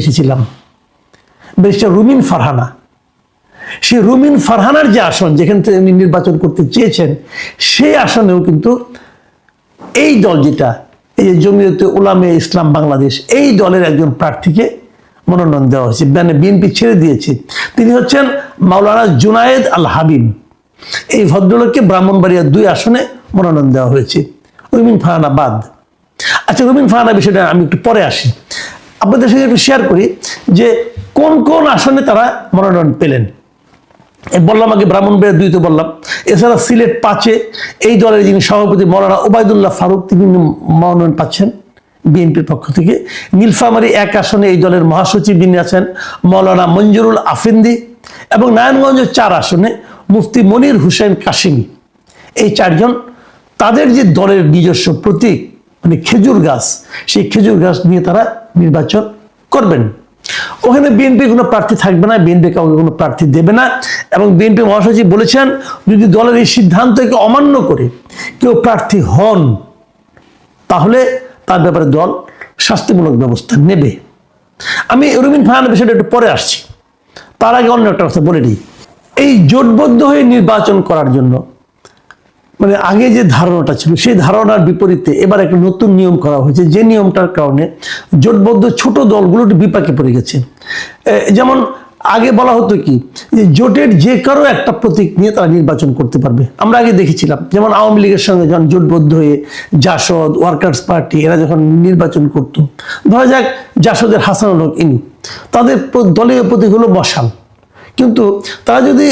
এসেছিলাম। ব্যারিস্টার রুমিন ফারহানা। সেই রুমিন ফারহানার যে আসন যেখান থেকে উনি নির্বাচন করতে চেয়েছেন সেই আসনেও কিন্তু এই দল যেটা, এই যে জমিয়তে উলামে ইসলাম বাংলাদেশ, এই দলের একজন প্রার্থীকে মনোনয়ন দেওয়া হয়েছে মানে বিএনপি ছেড়ে দিয়েছে। তিনি হচ্ছেন মাওলানা জুনায়েদ আল হাবিব। এই ভদ্রলোককে ব্রাহ্মণবাড়িয়া দুই আসনে মনোনয়ন দেওয়া হয়েছে। রুমিন ফারহানা বাদ। আচ্ছা রুমিন ফারহানা বিষয়টা আমি একটু পরে আসি। আপনাদের সঙ্গে একটু শেয়ার করি যে কোন কোন আসনে তারা মনোনয়ন পেলেন। বললাম আগে ব্রাহ্মণবাড়িয়া দুইতে বললাম। এছাড়া সিলেট পাঁচে এই দলের যিনি সভাপতি মৌলানা ওবায়দুল্লাহ ফারুক, তিনি মনোনয়ন পাচ্ছেন বিএনপির পক্ষ থেকে। নীলফামারী এক আসনে এই দলের মহাসচিব যিনি আছেন, মৌলানা মঞ্জুরুল আফিন্দি এবং নারায়ণগঞ্জের চার আসনে মুফতি মনির হুসেন কাশিমি। এই চারজন তাদের যে দলের নিজস্ব প্রতীক মানে খেজুর গাছ, সেই খেজুর গাছ নিয়ে তারা নির্বাচন করবেন। ওখানে বিএনপি কোনো প্রার্থী থাকবে না, বিএনপি কাউকে কোনো প্রার্থী দেবে না। এবং বিএনপি মহাসচিব বলেছেন, যদি দলের এই সিদ্ধান্তকে অমান্য করে কেউ প্রার্থী হন, তাহলে তার ব্যাপারে দল শাস্তিমূলক ব্যবস্থা নেবে। আমি রবীন ফাহানের বিষয়টা একটু পরে আসছি। তার আগে অন্য একটা কথা বলে নিই এই জোটবদ্ধ হয়ে নির্বাচন করার জন্য মানে আগে যে ধারণাটা ছিল, সেই ধারণার বিপরীতে এবার একটা নতুন নিয়ম করা হয়েছে। যে নিয়মটার কারণে জোটবদ্ধ ছোট দলগুলো বিপাকে পড়ে গেছে। যেমন আগে বলা হতো কি, যে জোটের যে কারও একটা প্রতীক নিয়ে তারা নির্বাচন করতে পারবে। আমরা আগে দেখেছিলাম, যেমন আওয়ামী লীগের সঙ্গে যখন জোটবদ্ধ হয়ে জাসদ, ওয়ার্কার্স পার্টি, এরা যখন নির্বাচন করত, ধরা যাক জাসদের হাসানুল হক ইনু, তাদের দলীয় প্রতীক হলো বসাল। কিন্তু তারা যদি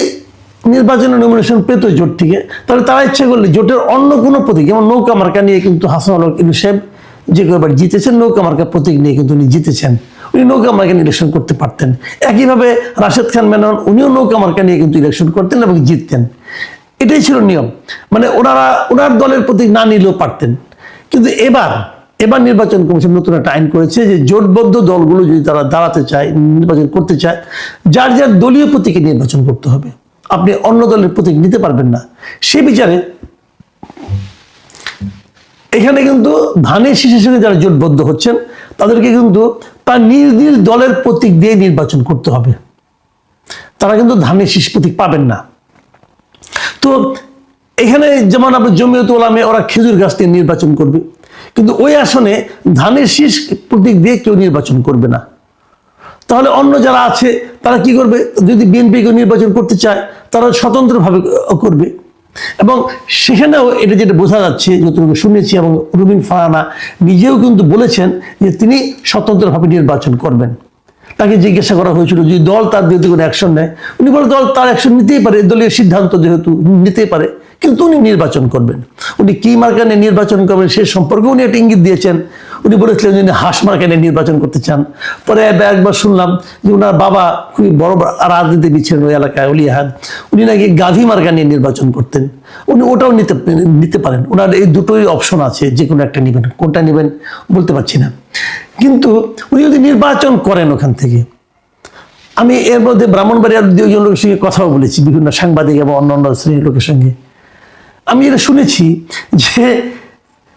নির্বাচনের নমিনেশন পেত জোট থেকে, তাহলে তারা ইচ্ছা করলে জোটের অন্য কোনো প্রতীক, যেমন নৌকা মার্কা নিয়ে কিন্তু হাসান আলক ইনু সাহেব যে কয়েকবার জিতেছেন, নৌকা মার্কা প্রতীক নিয়ে কিন্তু উনি জিতেছেন। উনি নৌকা মার্কা ইলেকশন করতে পারতেন। একইভাবে রাশেদ খান মেনন, উনিও নৌকা মার্কা নিয়ে কিন্তু ইলেকশন করতেন এবং জিততেন। এটাই ছিল নিয়ম। মানে ওনারা, ওনার দলের প্রতীক না নিলেও পারতেন। কিন্তু এবার এবার নির্বাচন কমিশন নতুন একটা আইন করেছে যে জোটবদ্ধ দলগুলো যদি তারা দাঁড়াতে চায়, নির্বাচন করতে চায়, যার যার দলীয় প্রতীকে নির্বাচন করতে হবে। আপনি অন্য দলের প্রতীক নিতে পারবেন না। সে বিচারে এখানে কিন্তু ধানের শীষের সঙ্গে যারা জোটবদ্ধ হচ্ছেন, তাদেরকে কিন্তু তার নিজ নিজ দলের প্রতীক দিয়ে নির্বাচন করতে হবে। তারা কিন্তু ধানের শীষ প্রতীক পাবেন না। তো এখানে যেমন আপনি জমিয়ত ওলামে ওরা খেজুর গাছ দিয়ে নির্বাচন করবে, কিন্তু ওই আসনে ধানের শীষ প্রতীক দিয়ে কেউ নির্বাচন করবে না। তাহলে অন্য যারা আছে, তারা কি করবে? যদি বিএনপি কেউ নির্বাচন করতে চায় তারা স্বতন্ত্রভাবে করবে। এবং সেখানেও এটা যেটা বোঝা যাচ্ছে, যতটুকু শুনেছি এবং রুবিন ফারানা নিজেও কিন্তু বলেছেন যে তিনি স্বতন্ত্রভাবে নির্বাচন করবেন। তাকে জিজ্ঞাসা করা হয়েছিল, যদি দল তার বিরুদ্ধে কোনো অ্যাকশন নেয়? উনি বলে, দল তার অ্যাকশন নিতেই পারে, দলীয় সিদ্ধান্ত যেহেতু নিতে পারে, কিন্তু উনি নির্বাচন করবেন। উনি কি মার্কা নিয়ে নির্বাচন করবেন, সে সম্পর্কে উনি একটা ইঙ্গিত দিয়েছেন। উনি বলেছিলেন যে উনি হাঁস মার্কা নিয়ে নির্বাচন করতে চান। পরে একবার শুনলাম যে ওনার বাবা খুবই বড় রাজনীতিবিদ ছিলেন ওই এলাকায় অলিয়াহাদ উনি নাকি গাভী মার্কা নিয়ে নির্বাচন করতেন। উনি ওটাও নিতে নিতে পারেন। ওনার এই দুটোই অপশন আছে, যে কোনো একটা নেবেন। কোনটা নেবেন বলতে পারছি না। কিন্তু উনি যদি নির্বাচন করেন ওখান থেকে, আমি এর মধ্যে ব্রাহ্মণবাড়িয়ার দুজন লোকের সঙ্গে কথাও বলেছি, বিভিন্ন সাংবাদিক এবং অন্য অন্য শ্রেণির লোকের সঙ্গে। আমি এটা শুনেছি যে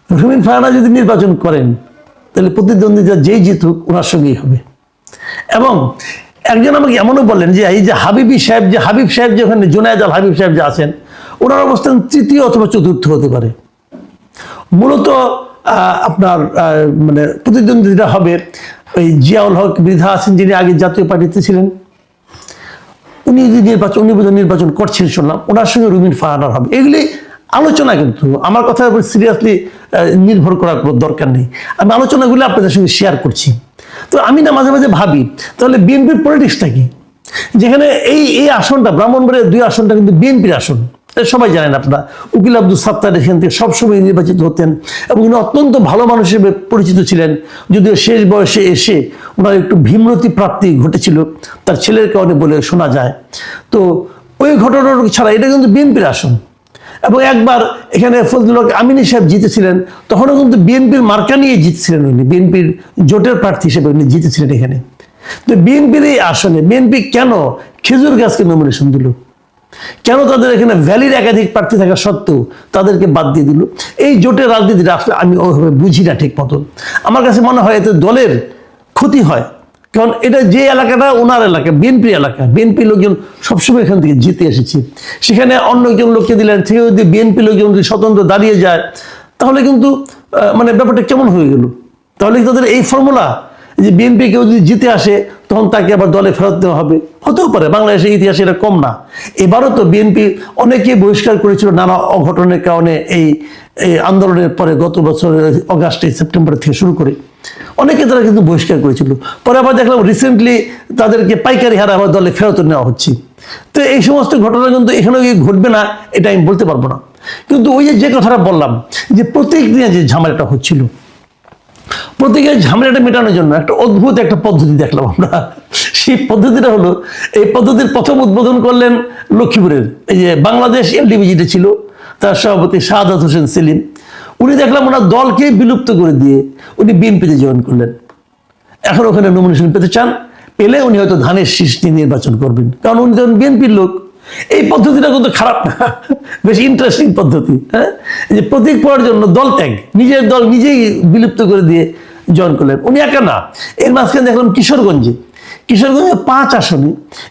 রুমিন ফারানা যদি নির্বাচন করেন তাহলে প্রতিদ্বন্দ্বিতা যেই জিতুক, ওনার সঙ্গেই হবে। এবং একজন আমাকে এমনও বললেন যে, এই যে হাবিবি সাহেব যে, হাবিব সাহেব যে ওখানে, জুনায়দ আল হাবিব সাহেব যে আছেন, ওনার অবস্থান তৃতীয় অথবা চতুর্থ হতে পারে। মূলত আপনার মানে প্রতিদ্বন্দ্বিতা হবে ওই জিয়াউল হক বৃদ্ধা আছেন যিনি আগে জাতীয় পার্টিতে ছিলেন। উনি যদি নির্বাচন, উনি নির্বাচন করছেন শুনলাম, ওনার সঙ্গে রুমিন ফাহানার হবে। এগুলি আলোচনা কিন্তু, আমার উপর সিরিয়াসলি নির্ভর করার দরকার নেই। আমি আলোচনাগুলো আপনাদের সঙ্গে শেয়ার করছি। তো আমি না মাঝে মাঝে ভাবি, তাহলে বিএনপির পলিটিক্সটা কি? যেখানে এই এই আসনটা, ব্রাহ্মণবাড়িয়ার দুই আসনটা কিন্তু বিএনপির আসন। সবাই জানেন আপনারা, উকিল আব্দুল সাত্তার এখান থেকে সবসময় নির্বাচিত হতেন এবং উনি অত্যন্ত ভালো মানুষ হিসেবে পরিচিত ছিলেন। যদিও শেষ বয়সে এসে ওনার একটু ভীমরতি প্রাপ্তি ঘটেছিল, তার ছেলের কারণে বলে শোনা যায়। তো ওই ঘটনা ছাড়া এটা কিন্তু বিএনপির আসন। এবং একবার এখানে ফজলুল আমিনী সাহেব জিতেছিলেন, তখনও কিন্তু বিএনপির মার্কা নিয়ে জিতছিলেন উনি, বিএনপির জোটের প্রার্থী হিসেবে উনি জিতেছিলেন এখানে। তো বিএনপির এই আসনে, বিএনপি কেন খেজুর গাছকে নমিনেশন দিল? কেন তাদের এখানে ভ্যালির একাধিক প্রার্থী থাকা সত্ত্বেও তাদেরকে বাদ দিয়ে দিল? এই জোটের রাজনীতিটা আসলে আমি ওইভাবে বুঝি না ঠিক মতো আমার কাছে মনে হয় এতে দলের ক্ষতি হয়। কারণ এটা যে এলাকাটা, ওনার এলাকা বিএনপি এলাকা। বিএনপি লোকজন সবসময় এখান থেকে জিতে এসেছে। সেখানে অন্য একজন লোককে দিলেন, থেকে যদি বিএনপি লোকজন যদি স্বতন্ত্র দাঁড়িয়ে যায়, তাহলে কিন্তু মানে ব্যাপারটা কেমন হয়ে গেল? তাহলে তাদের এই ফর্মুলা যে বিএনপি কেউ যদি জিতে আসে, তখন তাকে আবার দলে ফেরত দেওয়া হবে? হতেও পারে, বাংলাদেশের ইতিহাসে এটা কম না। এবারও তো বিএনপি অনেকে বহিষ্কার করেছিল নানা অঘটনের কারণে এই এই আন্দোলনের পরে গত বছরের অগাস্টে, সেপ্টেম্বর থেকে শুরু করে। অনেকে তারা কিন্তু বহিষ্কার করেছিল। পরে আবার দেখলাম রিসেন্টলি তাদেরকে পাইকারি হারে আবার দলে ফেরত নেওয়া হচ্ছে। তো এই সমস্ত ঘটনা কিন্তু এখানেও গিয়ে ঘটবে না, এটা আমি বলতে পারব না। কিন্তু ওই যে কথাটা বললাম, যে প্রত্যেক দিনে যে ঝামেলাটা হচ্ছিল প্রত্যেকের ঝামেলাটা মেটানোর জন্য একটা অদ্ভুত একটা পদ্ধতি দেখলাম আমরা। সেই পদ্ধতিটা হলো, এই পদ্ধতির প্রথম উদ্বোধন করলেন লক্ষ্মীপুরের, এই যে বাংলাদেশ এলডিবিজিটা ছিল, তার সভাপতি শাহাদাত হোসেন সেলিম। উনি দেখলাম ওনার দলকে বিলুপ্ত করে দিয়ে উনি বিএনপিতে জয়েন করলেন। এখন ওখানে নমিনেশন পেতে চান, পেলে উনি হয়তো ধানের শীষ নিয়ে নির্বাচন করবেন। কারণ উনি তখন বিএনপির লোক। এই পদ্ধতিটা কিন্তু খারাপ না। বেশ ইন্টারেস্টিং পদ্ধতি হ্যাঁ? যে প্রতীক পাওয়ার জন্য দল ত্যাগ, নিজের দল নিজেই বিলুপ্ত করে দিয়ে জয়েন করলেন। উনি একা না। এর মাঝখানে দেখলাম কিশোরগঞ্জে কিশোরগঞ্জে পাঁচ আসনে।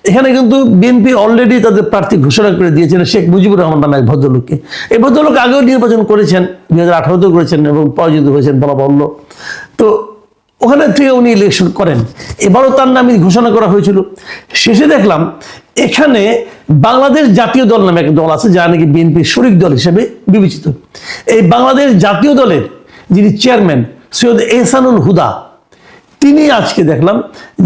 এখানে কিন্তু বিএনপি অলরেডি তাদের প্রার্থী ঘোষণা করে দিয়েছেন, শেখ মুজিবুর রহমান নামে এক ভদ্রলোককে। এই ভদ্রলোক আগেও নির্বাচন করেছেন, দুই হাজার আঠারোতেও করেছেন এবং পরাজিত হয়েছেন বলা বলল। তো ওখানে থেকে উনি ইলেকশন করেন। এবারও তার নামে ঘোষণা করা হয়েছিল। শেষে দেখলাম এখানে বাংলাদেশ জাতীয় দল নামে একটা দল আছে, যা নাকি বিএনপির শরিক দল হিসেবে বিবেচিত। এই বাংলাদেশ জাতীয় দলের যিনি চেয়ারম্যান সৈয়দ এহসানুল হুদা তিনি আজকে দেখলাম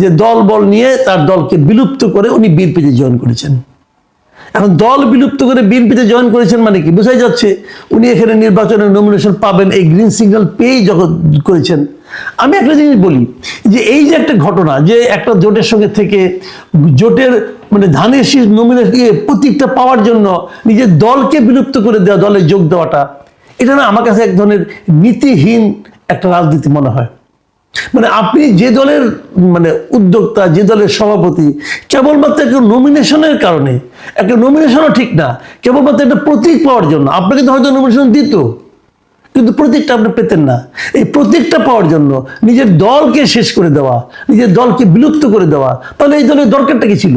যে দল বল নিয়ে তার দলকে বিলুপ্ত করে উনি বিএনপিতে জয়েন করেছেন। এখন দল বিলুপ্ত করে বিএনপিতে জয়েন করেছেন মানে কি? বোঝাই যাচ্ছে উনি এখানে নির্বাচনের নমিনেশন পাবেন, এই গ্রিন সিগন্যাল পেয়েই যখন করেছেন। আমি একটা জিনিস বলি যে এই যে একটা ঘটনা যে একটা জোটের সঙ্গে থেকে জোটের মানে ধানের শীষ নমিনেশন প্রতীকটা পাওয়ার জন্য নিজের দলকে বিলুপ্ত করে দেওয়া, দলে যোগ দেওয়াটা, এটা না আমার কাছে এক ধরনের নীতিহীন একটা রাজনীতি মনে হয়। মানে আপনি যে দলের মানে উদ্যোক্তা, যে দলের সভাপতি, কেবলমাত্র একটা নমিনেশনের কারণে, একটা নমিনেশনও ঠিক না, কেবলমাত্র একটা প্রতীক পাওয়ার জন্য। আপনাকে তো হয়তো নমিনেশন দিত, কিন্তু প্রতীকটা আপনি পেতেন না। এই প্রতীকটা পাওয়ার জন্য নিজের দলকে শেষ করে দেওয়া, নিজের দলকে বিলুপ্ত করে দেওয়া, তাহলে এই দলের দরকারটা কি ছিল?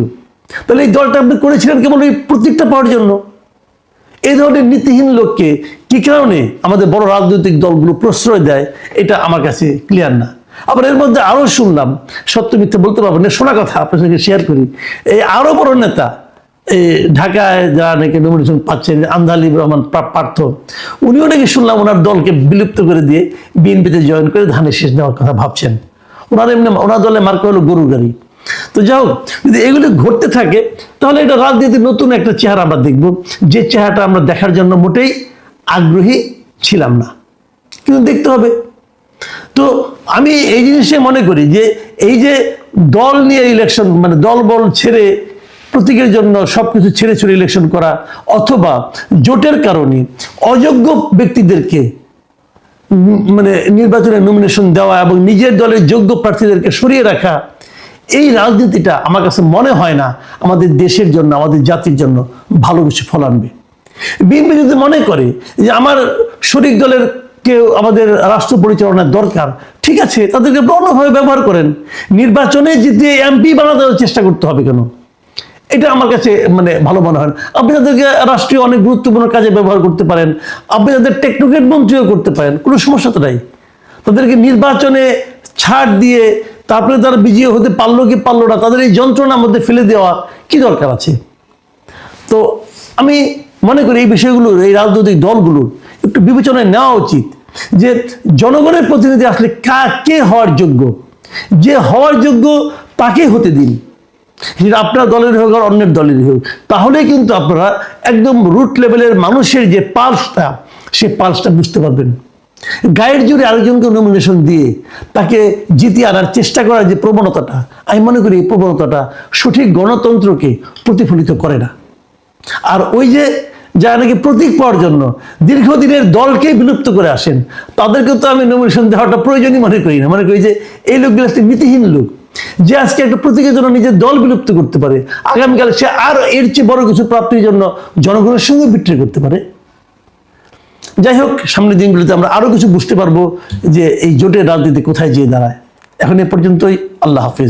তাহলে এই দলটা আপনি করেছিলেন কেবল এই প্রতীকটা পাওয়ার জন্য। এই ধরনের নীতিহীন লোককে কি কারণে আমাদের বড় রাজনৈতিক দলগুলো প্রশ্রয় দেয়, এটা আমার কাছে ক্লিয়ার না। আবার এর মধ্যে আরও শুনলাম, সত্য মিথ্যে বলতে পারব না, শোনা কথা আপনার সঙ্গে শেয়ার করি। এই আরও বড় নেতা, এই ঢাকায় যারা নাকি নমিনেশন পাচ্ছেন, আন্দালিব রহমান পার্থ, উনিও নাকি শুনলাম ওনার দলকে বিলুপ্ত করে দিয়ে বিএনপিতে জয়েন করে ধানের শেষ নেওয়ার কথা ভাবছেন। ওনার এমনি, ওনার দলে মার্কা হলো গরুর গাড়ি। তো যাই হোক, যদি এগুলি ঘটতে থাকে, তাহলে এটা রাজনীতির নতুন একটা চেহারা আমরা দেখব। যে চেহারাটা আমরা দেখার জন্য মোটেই আগ্রহী ছিলাম না। কিন্তু দেখতে হবে। তো আমি এই জিনিসে মনে করি যে এই যে দল নিয়ে ইলেকশন মানে দল বল ছেড়ে প্রতীকের জন্য সব কিছু ছেড়ে ছেড়ে ইলেকশন করা, অথবা জোটের কারণে অযোগ্য ব্যক্তিদেরকে মানে নির্বাচনে নমিনেশন দেওয়া এবং নিজের দলের যোগ্য প্রার্থীদেরকে সরিয়ে রাখা, এই রাজনীতিটা আমার কাছে মনে হয় না আমাদের দেশের জন্য, আমাদের জাতির জন্য ভালো কিছু ফল আনবে। বিএনপি যদি মনে করে যে আমার শরিক দলের কেউ আমাদের রাষ্ট্র পরিচালনার দরকার? ঠিক আছে, তাদেরকে অন্যভাবে ব্যবহার করেন। নির্বাচনে জিতে এমপি বানাতে চেষ্টা করতে হবে কেন? এটা আমার কাছে মানে ভালো মনে হয় আপনি তাদেরকে রাষ্ট্রীয় অনেক গুরুত্বপূর্ণ কাজে ব্যবহার করতে পারেন। আপনি তাদের টেকনোক্রেট মন্ত্রীও করতে পারেন, কোনো সমস্যা তো নাই। তাদেরকে নির্বাচনে ছাড় দিয়ে তারপরে তারা বিজয়ী হতে পারল কি পারল না, তাদের এই যন্ত্রণার মধ্যে ফেলে দেওয়া কি দরকার আছে? তো আমি মনে করি এই বিষয়গুলো এই রাজনৈতিক দলগুলোর একটু বিবেচনায় নেওয়া উচিত। যে জনগণের প্রতিনিধি আসলে কা কে হওয়ার যোগ্য? যে হওয়ার যোগ্য তাকে হতে দিন। আপনার দলের হোক আর অন্যের দলের হোক, তাহলে কিন্তু আপনারা একদম রুট লেভেলের মানুষের যে পালসটা সে পালসটা বুঝতে পারবেন। গায়ের জোরে আরেকজনকে নমিনেশন দিয়ে তাকে জিতিয়ে আনার চেষ্টা করার যে প্রবণতাটা, আমি মনে করি এই প্রবণতাটা সঠিক গণতন্ত্রকে প্রতিফলিত করে না। আর ওই যে যারা নাকি প্রতীক পাওয়ার জন্য দীর্ঘদিনের দলকে বিলুপ্ত করে আসেন তাদেরকে তো আমি নমিনেশন দেওয়াটা প্রয়োজনই মনে করি না। মনে করি যে এই লোকগুলো একটি নীতিহীন লোক, যে আজকে একটা প্রতীকের জন্য নিজের দল বিলুপ্ত করতে পারে। আগামীকাল সে আর এর চেয়ে বড় কিছু প্রাপ্তির জন্য জনগণের সঙ্গে বিক্রি করতে পারে। যাই হোক, সামনের দিনগুলোতে আমরা আরও কিছু বুঝতে পারব যে এই জোটের রাজনীতি কোথায় যেয়ে দাঁড়ায়। এখন এ পর্যন্তই, আল্লাহ হাফিজ।